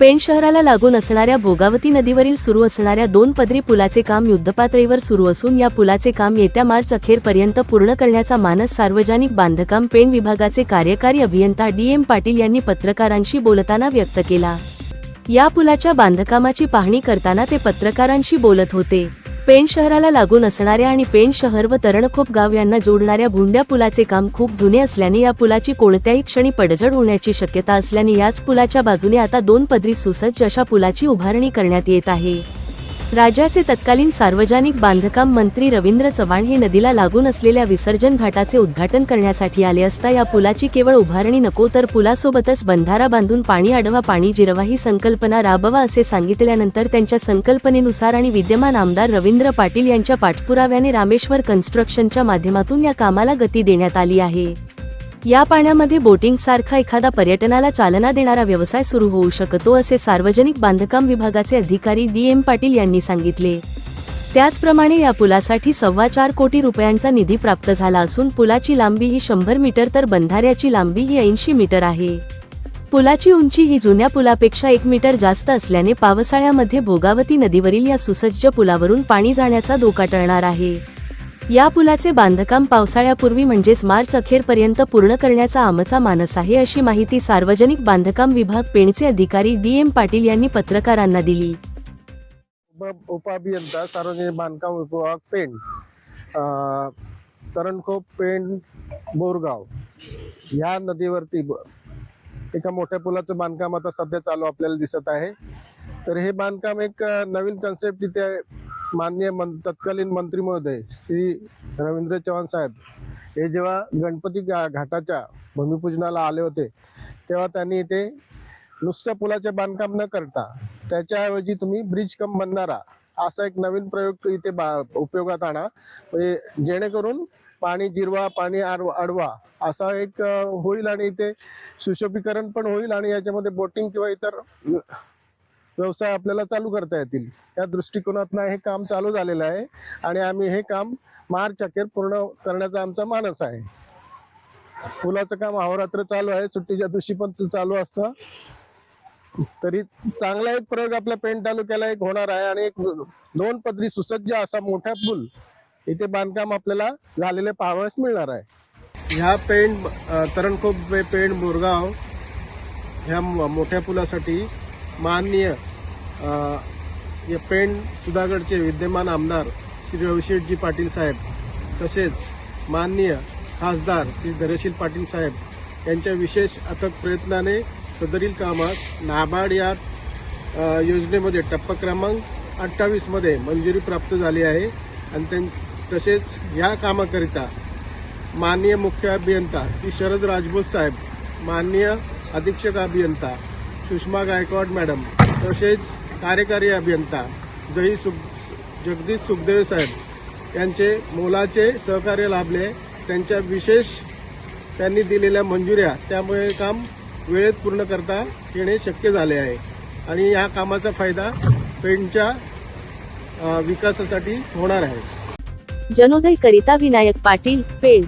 पेण शहराला लागून असणाऱ्या भोगावती नदीवरील सुरू असणाऱ्या दोन पदरी पुलाचे काम युद्धपातळीवर सुरू असून या पुलाचे काम येत्या मार्च अखेरपर्यंत पूर्ण करण्याचा मानस सार्वजनिक बांधकाम पेण विभागाचे कार्यकारी अभियंता डी एम पाटील यांनी पत्रकारांशी बोलताना व्यक्त केला. या पुलाच्या बांधकामाची पाहणी करताना ते पत्रकारांशी बोलत होते. पेण शहराला लागून असणाऱ्या आणि पेण शहर व तरणखोप गाव यांना जोडणाऱ्या भुंड्या पुलाचे काम खूप जुने असल्याने या पुलाची कोणत्याही क्षणी पडझड होण्याची शक्यता असल्याने याच पुलाच्या बाजूने आता दोन पदरी सुसज्ज अशा पुलाची उभारणी करण्यात येत आहे. राज्याचे तत्कालीन सार्वजनिक बांधकाम मंत्री रवींद्र चव्हाण हे नदीला लागून असलेल्या विसर्जन घाटाचे उद्घाटन करण्यासाठी आले असता या पुलाची केवळ उभारणी नको तर पुलासोबतच बंधारा बांधून पाणी अडवा पाणी जिरवा ही संकल्पना राबवा असे सांगितल्यानंतर त्यांच्या संकल्पनेनुसार आणि विद्यमान आमदार रवींद्र पाटील यांच्या पाठपुराव्याने रामेश्वर कन्स्ट्रक्शनच्या माध्यमातून या कामाला गती देण्यात आली आहे. या पाण्यामध्ये बोटिंग सारखा एखादा पर्यटनाला चालना देणारा व्यवसाय सुरू होऊ शकतो असे सार्वजनिक बांधकाम विभागाचे अधिकारी डी एम पाटील यांनी सांगितले. त्याचप्रमाणे या पुलासाठी सव्वा चार कोटी रुपयांचा निधी प्राप्त झाला असून पुलाची लांबी ही शंभर मीटर तर बंधाऱ्याची लांबी ही ऐंशी मीटर आहे. पुलाची उंची ही जुन्या पुलापेक्षा एक मीटर जास्त असल्याने पावसाळ्यामध्ये भोगावती नदीवरील या सुसज्ज पुलावरून पाणी जाण्याचा धोका टळणार आहे. या पुलाचे बांधकाम पावसाळ्यापूर्वी म्हणजेच मार्च अखेरपर्यंत पूर्ण करण्याचा आमचा मानस आहे अशी माहिती सार्वजनिक बांधकाम विभाग पेणचे अधिकारी डी एम पाटील यांनी पत्रकारांना दिली. उप सार्वजनिक बांधकाम विभाग पेण. तरणखोप पेण बोरगाव. ह्या नदीवरती ब- एका मोठ्या पुलाचं बांधकाम आता सध्या चालू आपल्याला दिसत आहे. तर हे बांधकाम एक नवीन कन्सेप्ट इथे माननीय मन तत्कालीन मंत्री महोदय श्री रवींद्र चव्हाण साहेब हे जेव्हा गणपती घा- घाटाच्या भूमिपूजनाला आले होते तेव्हा त्यांनी इथे नुसत्या पुलाचे बांधकाम न करता त्याच्याऐवजी तुम्ही ब्रिज कम बनणारा असा एक नवीन प्रयोग इथे बा- उपयोगात आणा. म्हणजे जेणेकरून पाणी जिरवा पाणी आडवा आडवा असा एक होईल आणि इथे सुशोभीकरण पण होईल आणि याच्यामध्ये बोटिंग किंवा इतर व्यवसाय आपल्याला चालू करता येतील. या दृष्टिकोनातनं हे काम चालू झालेलं आहे आणि आम्ही हे काम मार्च अखेर पूर्ण करण्याचा आमचा मानस आहे. पुलाचं काम अहोरात्र चालू आहे. सुट्टीच्या दिवशी पण चालू असतं. तरी चांगला एक प्रयोग आपल्या पेण तालुक्याला एक होणार आहे आणि एक दोन पदरी सुसज्ज असा मोठा पूल इथे बांधकाम आपल्याला झालेले पाहावयास मिळणार आहे. ह्या पेण तरणखोप पेण बोरगाव ह्या मोठ्या पुलासाठी माननीय या पेण सुधागडचे विद्यमान आमदार श्री रविशेठजी पाटील साहेब तसेच माननीय खासदार श्री धैर्यशील पाटील साहेब यांच्या विशेष अथक प्रयत्नाने सदरील कामात नाबार्ड या योजनेमध्ये टप्पा क्रमांक अठ्ठावीसमध्ये मंजुरी प्राप्त झाली आहे. आणि त्यां तसेच या कामाकरिता माननीय मुख्य अभियंता श्री शरद राजभोज साहेब माननीय अधीक्षक अभियंता सुषमा गायकवाड मॅडम तसेच कार्यकारी अभियंता जयी सुख जगदीश सुखदेव साहेब यांचे मोलाचे सहकार्य लाभले. त्यांच्या विशेष त्यांनी दिलेल्या मंजुऱ्या त्यामुळे काम वेळेत पूर्ण करता येणे शक्य झाले आहे. आणि या कामाचा फायदा पेंटच्या विकासासाठी होणार आहे. जनोदय करिता विनायक पाटील पेंट